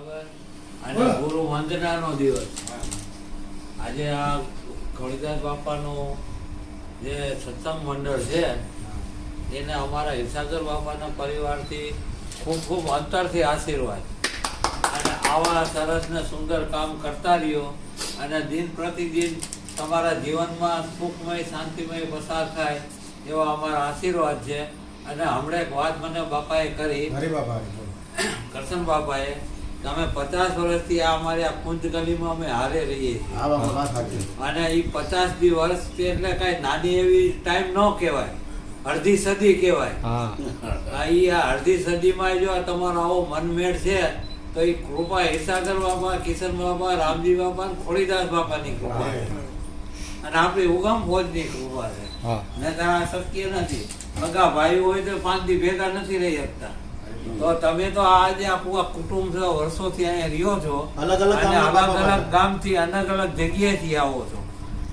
અને ગુરુ વંદનાનો દિવસ. આજે આ ખોડીદાસ બાપાનો જે સત્સંગ મંડળ છે એને અમારા હિરસાગર બાપાના પરિવારથી ખૂબ ખૂબ અંતરથી આશીર્વાદ. અને આવા સરસ ને સુંદર કામ કરતા રહ્યો અને દિન પ્રતિદિન તમારા જીવનમાં સુખમય શાંતિમય પસાર થાય એવા અમારા આશીર્વાદ છે. અને હમણાં એક વાત મને બાપાએ કરી. કરશન બાપાએ અમે પચાસ વર્ષથી આ અમારી આ કુંજ ગલીમાં અમે હારે રહીએ છીએ. અને એ પચાસ બી વર્ષ એટલે કાંઈ નાની એવી ટાઈમ ન કહેવાય. અડધી સદી કહેવાય. આ અડધી સદીમાં જો તમારો આવો મનમેળ છે તો એ કૃપા હિસાગર બાપા કિશન બાપા રામજી બાપા ખોડીદાસ બાપાની કૃપા છે. અને આપણી ઉગમ ફોજની કૃપા છે. ને આ શક્ય નથી. બગા ભાઈ હોય તો પાંચ દી ભેગા નથી રહી શકતા. તો તમે તો આજે આખું આ કુટુંબ છો વર્ષોથી અહીંયા રહ્યો છો. અલગ અલગ અલગ અલગ ગામથી અલગ અલગ જગ્યાએથી આવો છો.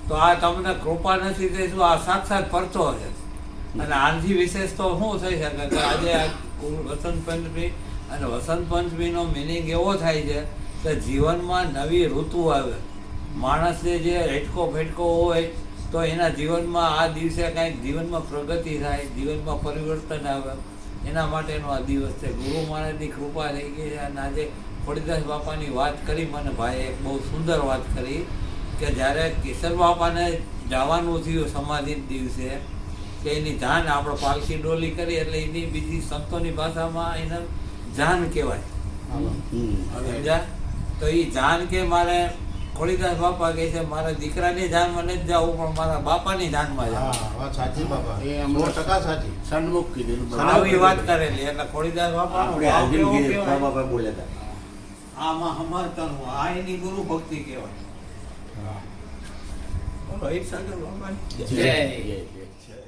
તો આ તમને કૃપા નથી તે શું આ સાક્ષાત પરચો છે? અને આનાથી વિશેષ તો શું થઈ શકે? કે આજે આ વસંત પંચમી અને વસંત પંચમીનો મિનિંગ એવો થાય છે કે જીવનમાં નવી ઋતુ આવે. માણસને જે હેટકો ફેટકો હોય તો એના જીવનમાં આ દિવસે કાંઈક જીવનમાં પ્રગતિ થાય જીવનમાં પરિવર્તન આવે. એના માટેનો આ દિવસ છે. ગુરુ મહારાજની કૃપા થઈ ગઈ છે. અને આજે ખોડીદાસ બાપાની વાત કરી મને ભાઈએ એક બહુ સુંદર વાત કરી કે જ્યારે કિશન બાપાને જવાનું થયું સમાધિ દિવસે કે એની જાન આપણે પાલખી ડોલી કરી એટલે એની બીજી સંતોની ભાષામાં એને જાન કહેવાય. તો એ જાન કે મારે ખોડીદાસ બાપા કહે છે મારા દીકરાની જાનમાં નથી જવું પણ મારા બાપાની જાનમાં જવું. સાચી બાપા. એ સો ટકા સાચી. સન્મુખ કીધેલું આવી વાત કરેલી એટલે ખોડીદાસ બાપા બાપા બોલ્યા હતા. આમાં સમર્થન આ એની ગુરુ ભક્તિ કહેવાય. હા. બોલો બાપાની. જય. જય જય.